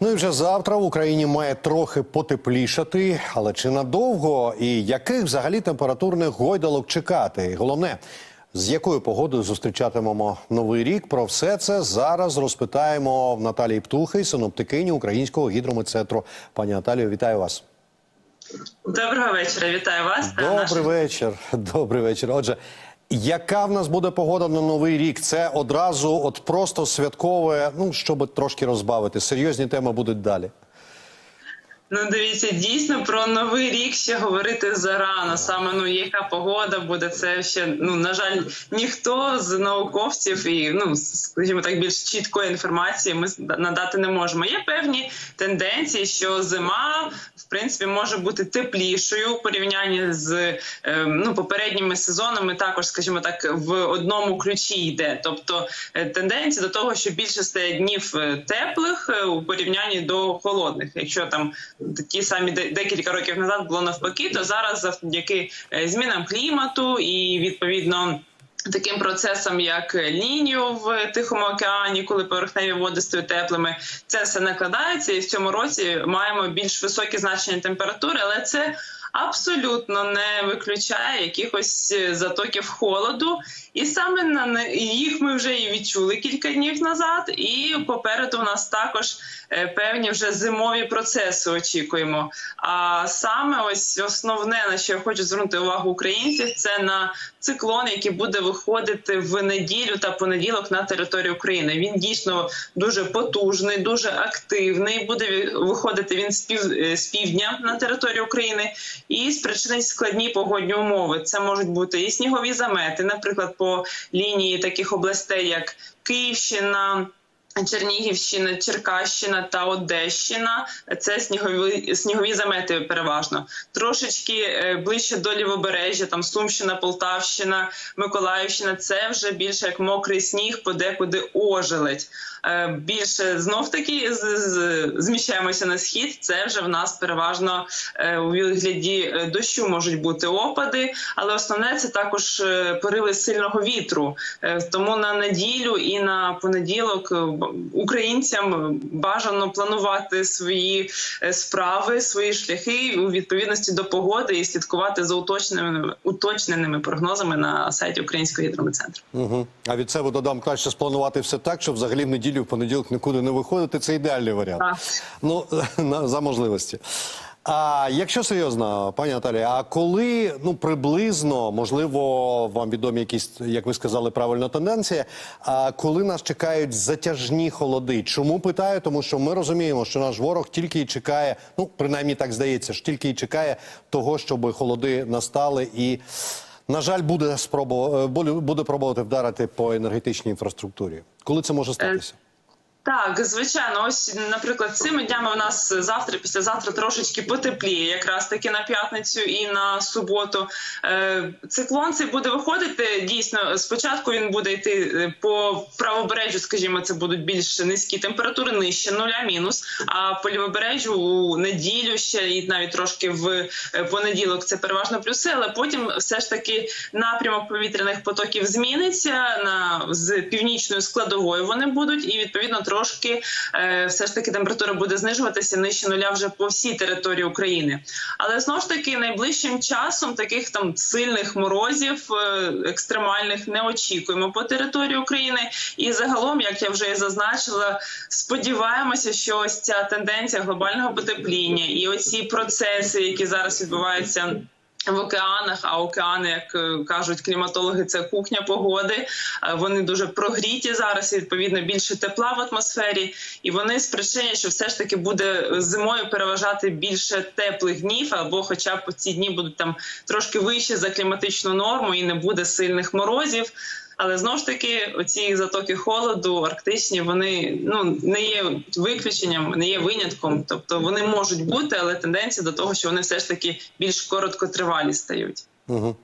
Ну і вже завтра в Україні має трохи потеплішати, але чи надовго і яких взагалі температурних гойдалок чекати? І головне, з якою погодою зустрічатимемо новий рік? Про все це зараз розпитаємо в Наталії Птухи, синоптикині Українського гідрометцентру. Пані Наталію, вітаю вас. Доброго вечора, вітаю вас. Добрий наших- вечір. Добрий вечір. Отже, яка в нас буде погода на новий рік? Це одразу, от просто святкове, ну щоб трошки розбавити. Серйозні теми будуть далі. Ну дивіться, дійсно про новий рік ще говорити зарано. Саме ну яка погода буде, це ще ну на жаль, ніхто з науковців і ну скажімо так, більш чіткої інформації ми надати не можемо. Є певні тенденції, що зима в принципі може бути теплішою у порівнянні з е, ну попередніми сезонами. Також, скажімо так, в одному ключі йде. Тобто е, тенденція до того, що більше стає днів е, теплих е, у порівнянні до холодних. Якщо там такі самі де- декілька років назад було навпаки, то зараз завдяки е, змінам клімату і відповідно. Таким процесом, як лінію в Тихому океані, коли поверхневі води стають теплими, це все накладається, і в цьому році маємо більш високі значення температури, але це абсолютно не виключає якихось е, затоків холоду. І саме на їх ми вже і відчули кілька днів назад. І попереду у нас також е, певні вже зимові процеси очікуємо. А саме ось основне, на що я хочу звернути увагу українців, це на циклон, який буде виходити в неділю та понеділок на територію України. Він дійсно дуже потужний, дуже активний. Буде виходити він е, з півдня на територію України і спричинить складні погодні умови. Це можуть бути і снігові замети, наприклад, по лінії таких областей, як Київщина. Чернігівщина, Черкащина та Одещина це снігові снігові замети переважно. Трошечки е, ближче до лівобережжя, там Сумщина, Полтавщина, Миколаївщина. Це вже більше як мокрий сніг, подекуди ожеледь. Е, Більше знов таки зміщаємося на схід. Це вже в нас переважно е, у вигляді е, дощу можуть бути опади, але основне це також пориви сильного вітру. Тому на неділю і на понеділок українцям бажано планувати свої справи, свої шляхи у відповідності до погоди і слідкувати за уточненими уточненими прогнозами на сайті Українського гідрометцентру. Угу. А від себе додам краще спланувати все так, щоб взагалі в неділю, в понеділок нікуди не виходити. Це ідеальний варіант. Так. Ну на- за можливості. А якщо серйозно, пані Наталія, а коли ну приблизно можливо вам відомі якісь, як ви сказали, правильна тенденція? А коли нас чекають затяжні холоди? Чому питаю? Тому що ми розуміємо, що наш ворог тільки і чекає, ну принаймні так здається, ж тільки і чекає того, щоб холоди настали і. На жаль, буде спробу буде пробувати вдарити по енергетичній інфраструктурі. Коли це може статися? Так, звичайно, ось, наприклад, цими днями у нас завтра, післязавтра трошечки потепліє, якраз таки на п'ятницю і на суботу. Е, Циклон цей буде виходити. Дійсно, спочатку він буде йти е, по правобережжю, скажімо, це будуть більш низькі температури, нижче нуля мінус. А по лівобережжю у неділю ще і навіть трошки в е, понеділок це переважно плюси, але потім все ж таки напрямок повітряних потоків зміниться на з північною складовою. Вони будуть, і відповідно трошки е, все ж таки температура буде знижуватися нижче нуля вже по всій території України. Але знову ж таки найближчим часом таких там сильних морозів е, екстремальних не очікуємо по території України. І загалом, як я вже і зазначила, сподіваємося, що ось ця тенденція глобального потепління і оці процеси, які зараз відбуваються. В океанах, а океани, як е, кажуть кліматологи, це кухня погоди. Е, Вони дуже прогріті зараз. і, Відповідно, більше тепла в атмосфері, і вони спричинять, що все ж таки буде зимою переважати більше теплих днів, або, хоча б ці дні будуть там трошки вище за кліматичну норму, і не буде сильних морозів. Але знову ж таки, оці затоки холоду, арктичні, вони ну не є виключенням, не є винятком. Тобто вони можуть бути, але тенденція до того, що вони все ж таки більш короткотривалі стають. Угу.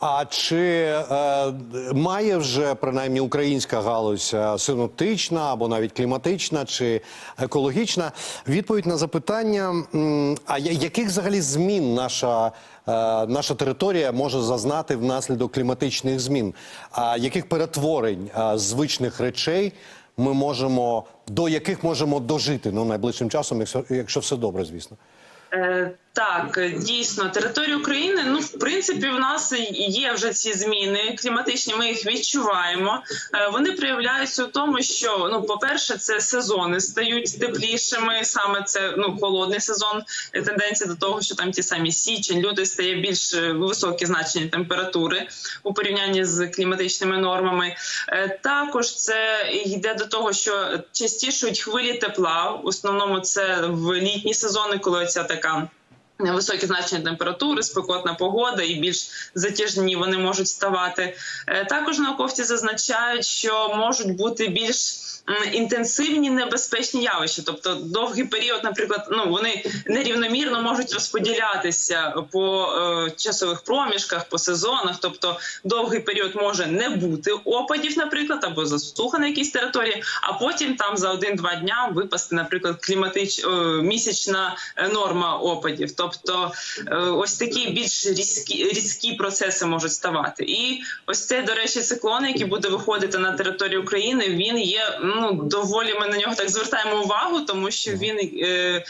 А чи е, має вже принаймні українська галузь е, синоптична або навіть кліматична чи екологічна відповідь на запитання? А яких взагалі змін наша, е, наша територія може зазнати внаслідок кліматичних змін? А яких перетворень е, звичних речей ми можемо до яких можемо дожити ну найближчим часом, якщо, якщо все добре, звісно. Так, дійсно, територія України. Ну, в принципі, в нас є вже ці зміни кліматичні. Ми їх відчуваємо. Е, Вони проявляються у тому, що ну, по-перше, це сезони стають теплішими. Саме це ну холодний сезон. Е, Тенденція до того, що там ті самі січень, люди стає більш е, високі значення температури у порівнянні з кліматичними нормами. Також це йде до того, що частішують хвилі тепла. В основному це в літні сезони, коли ця така. Високі значення температури, спекотна погода і більш затяжні вони можуть ставати. Е, Також науковці зазначають, що можуть бути більш інтенсивні небезпечні явища, тобто довгий період, наприклад, ну вони нерівномірно можуть розподілятися по е, часових проміжках, по сезонах. Тобто довгий період може не бути опадів, наприклад, або засуха на якійсь території, а потім там за один-два дня випасти, наприклад, кліматич е, місячна е, норма опадів. Тобто е, ось такі більш різкі, різкі процеси можуть ставати. І ось це, до речі, циклон, який буде виходити на територію України, він є ну доволі. Ми на нього так звертаємо увагу, тому що він е,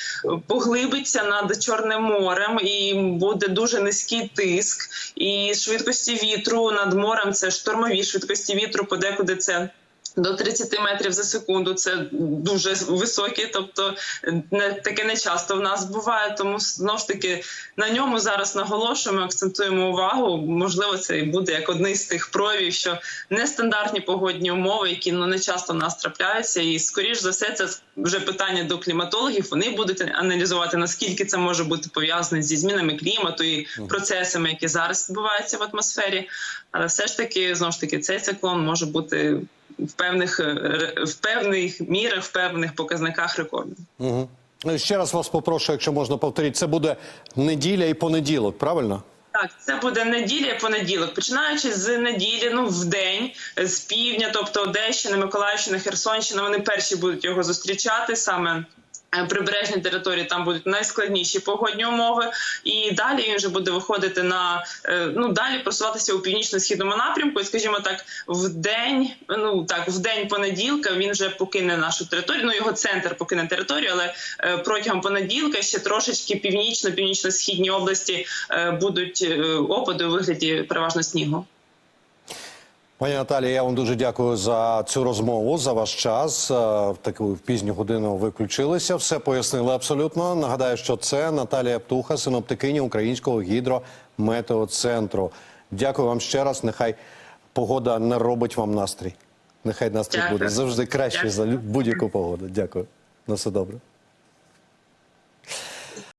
поглибиться над Чорним морем і буде дуже низький тиск. І швидкості вітру над морем це штормові швидкості вітру, подекуди це. До 30 метрів за секунду це дуже високі, тобто не таке не часто в нас буває. Тому знову ж таки на ньому зараз наголошуємо, акцентуємо увагу. Можливо, це і буде як одний з тих проявів, що нестандартні погодні умови, які ну не часто в нас трапляються, і скоріш за все, це вже питання до кліматологів. Вони будуть аналізувати наскільки це може бути пов'язане зі змінами клімату і процесами, які зараз відбуваються в атмосфері. Але все ж таки, знову ж таки, цей циклон може бути в певних е, в певних мірах, в певних показниках рекордів. Угу. Ще раз вас попрошу, якщо можна повторити, це буде неділя і понеділок, правильно? Так, це буде неділя, і понеділок, починаючи з неділі, ну в день з півдня, тобто Одещина, Миколаївщина, Херсонщина. Вони перші будуть його зустрічати саме. Е, Прибережні території там будуть найскладніші погодні умови, і далі він вже буде виходити на е, ну далі просуватися у північно-східному напрямку. І скажімо так, в день, ну так, в день понеділка він вже покине нашу територію. Ну його центр покине територію, але е, протягом понеділка ще трошечки північно-північно-східні області е, будуть опади у вигляді переважно снігу. Пані Наталі, я вам дуже дякую за цю розмову, за ваш час. Е, В таку пізню годину ви включилися. Все пояснили абсолютно. Нагадаю, що це Наталія Птуха, синоптикиня Українського гідрометеоцентру. Дякую вам ще раз. Нехай погода не робить вам настрій. Нехай настрій Дякую. буде завжди краще Дякую. за будь-яку погоду. Дякую. На все добре.